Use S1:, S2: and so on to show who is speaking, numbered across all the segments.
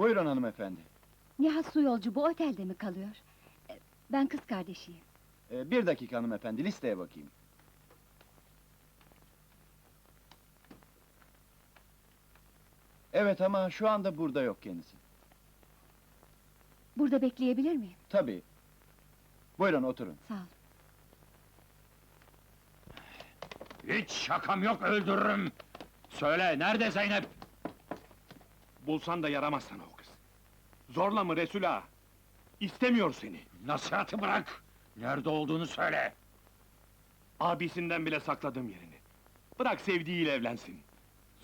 S1: Buyurun hanımefendi.
S2: Nihat su yolcu bu otelde mi kalıyor? E, Ben kız kardeşiyim.
S1: Ee, bir dakika hanımefendi, listeye bakayım. Evet ama şu anda burada yok kendisi.
S2: Burada bekleyebilir miyim?
S1: Tabii. Buyurun oturun.
S2: Sağ ol.
S3: Hiç şakam yok öldürürüm. Söyle nerede Zeynep?
S4: Bulsan da yaramaz sana o. Zorla mı Resul ağa? İstemiyor seni.
S3: Nasihatı bırak. Nerede olduğunu söyle.
S4: Abisinden bile sakladım yerini. Bırak sevdiğiyle evlensin.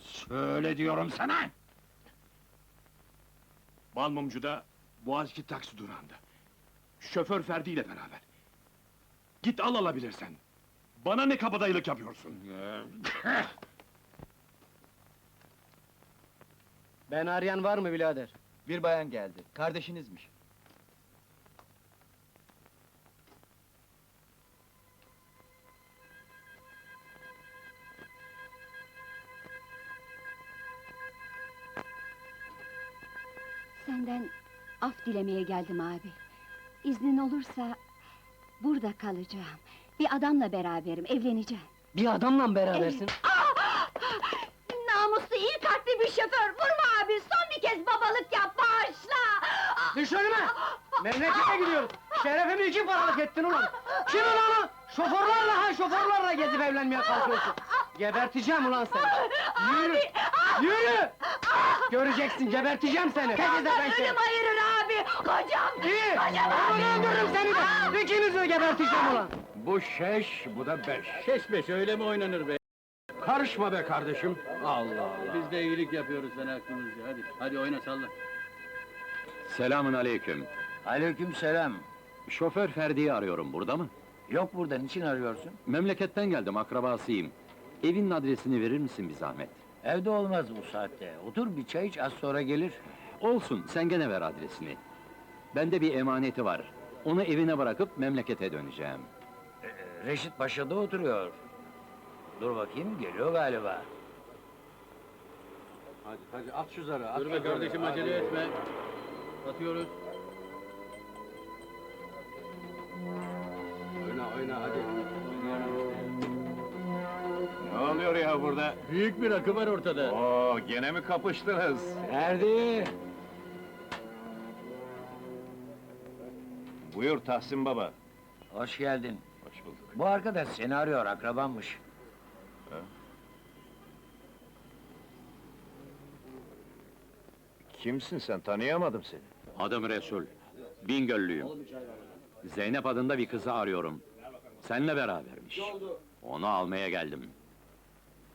S3: Söyle diyorum sana.
S4: Balmumcu'da Boğaziçi taksi durağında. Şoför Ferdi ile beraber. Git al alabilirsen. Bana ne kabadayılık yapıyorsun?
S5: Ben arayan var mı birader?
S1: Bir bayan geldi, kardeşinizmiş.
S2: Senden af dilemeye geldim abi. İznin olursa burada kalacağım. Bir adamla beraberim, evleneceğim.
S5: Bir adamla mı berabersin?
S2: Namuslu, iyi kalpli bir şoför. Vurma
S5: Düş önüme! Memlekete gidiyoruz! Şerefimi iki paralık ettin ulan! Kim ulan o? Şoförlerle ha, şoförlerle gezip evlenmeye kalkıyorsun! Geberteceğim ulan seni! Yürü! Yürü! Göreceksin, geberteceğim seni! Tek ben seni!
S2: Ölüm ayırır abi, kocam!
S5: İyi! Ulan öldürürüm seni de! İkinizi de geberteceğim ulan!
S3: Bu şeş, bu da beş.
S6: Şeş beş öyle mi oynanır be?
S3: Karışma be kardeşim.
S6: Allah Allah. Biz de iyilik yapıyoruz sana aklımızca. Hadi, hadi oyna salla.
S7: Selamün aleyküm.
S8: Aleyküm selam.
S7: Şoför Ferdi'yi arıyorum, burada mı?
S8: Yok burada, niçin arıyorsun?
S7: Memleketten geldim, akrabasıyım. Evinin adresini verir misin bir zahmet?
S8: Evde olmaz bu saatte. Otur bir çay iç, az sonra gelir.
S7: Olsun, sen gene ver adresini. Bende bir emaneti var. Onu evine bırakıp memlekete döneceğim.
S8: Ee, Reşit Paşa'da oturuyor. Dur bakayım, geliyor galiba.
S6: Hadi, hadi at şu zarı. Dur be kardeşim acele etme. Atıyoruz. Oyna oyna hadi.
S4: Ne oluyor ya burada?
S6: Büyük bir akı var ortada.
S4: Oo, gene mi kapıştınız?
S8: Erdi!
S4: Buyur Tahsin baba.
S8: Hoş geldin.
S4: Hoş bulduk.
S8: Bu arkadaş seni arıyor, akrabanmış.
S4: Kimsin sen? Tanıyamadım seni.
S7: Adım Resul. Bingöllüyüm. Zeynep adında bir kızı arıyorum. Seninle berabermiş. Onu almaya geldim.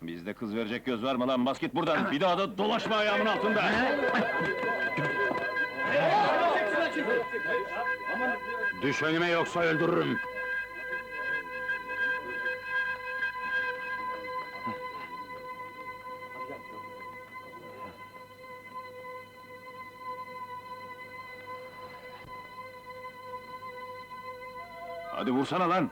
S4: Bizde kız verecek göz var mı lan? Bas git buradan. Bir daha da dolaşma ayağımın altında.
S3: Düş önüme yoksa öldürürüm.
S4: Hadi vursana lan.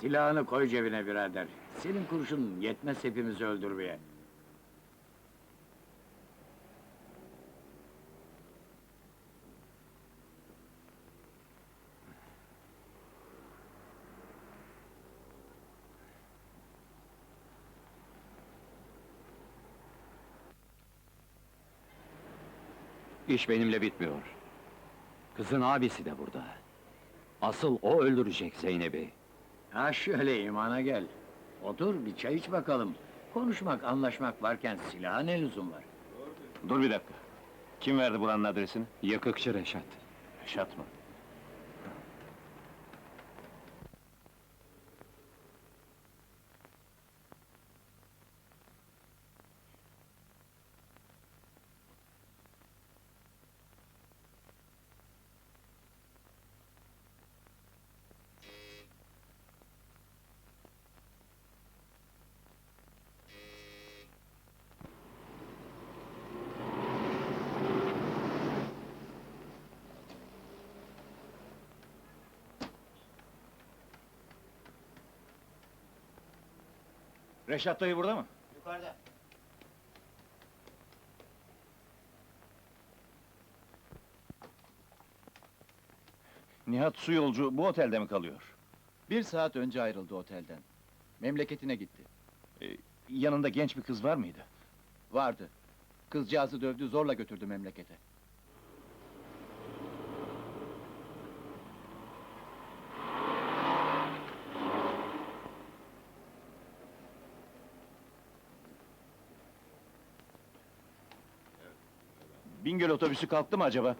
S8: Silahını koy cebine birader. Senin kurşun yetmez hepimizi öldürmeye.
S7: İş benimle bitmiyor. Kızın abisi de burada. Asıl o öldürecek Zeynep'i.
S8: Ha şöyle imana gel. Otur, bir çay iç bakalım. Konuşmak, anlaşmak varken silaha ne lüzum var?
S4: Dur bir dakika. Kim verdi buranın adresini?
S7: Yıkıkçı Reşat.
S4: Reşat mı?
S9: Reşat dayı burada mı?
S5: Yukarıda.
S9: Nihat su yolcu bu otelde mi kalıyor?
S1: Bir saat önce ayrıldı otelden. Memleketine gitti.
S9: Ee, yanında genç bir kız var mıydı?
S1: Vardı. Kızcağızı dövdü, zorla götürdü memlekete.
S9: Bingöl otobüsü kalktı mı acaba?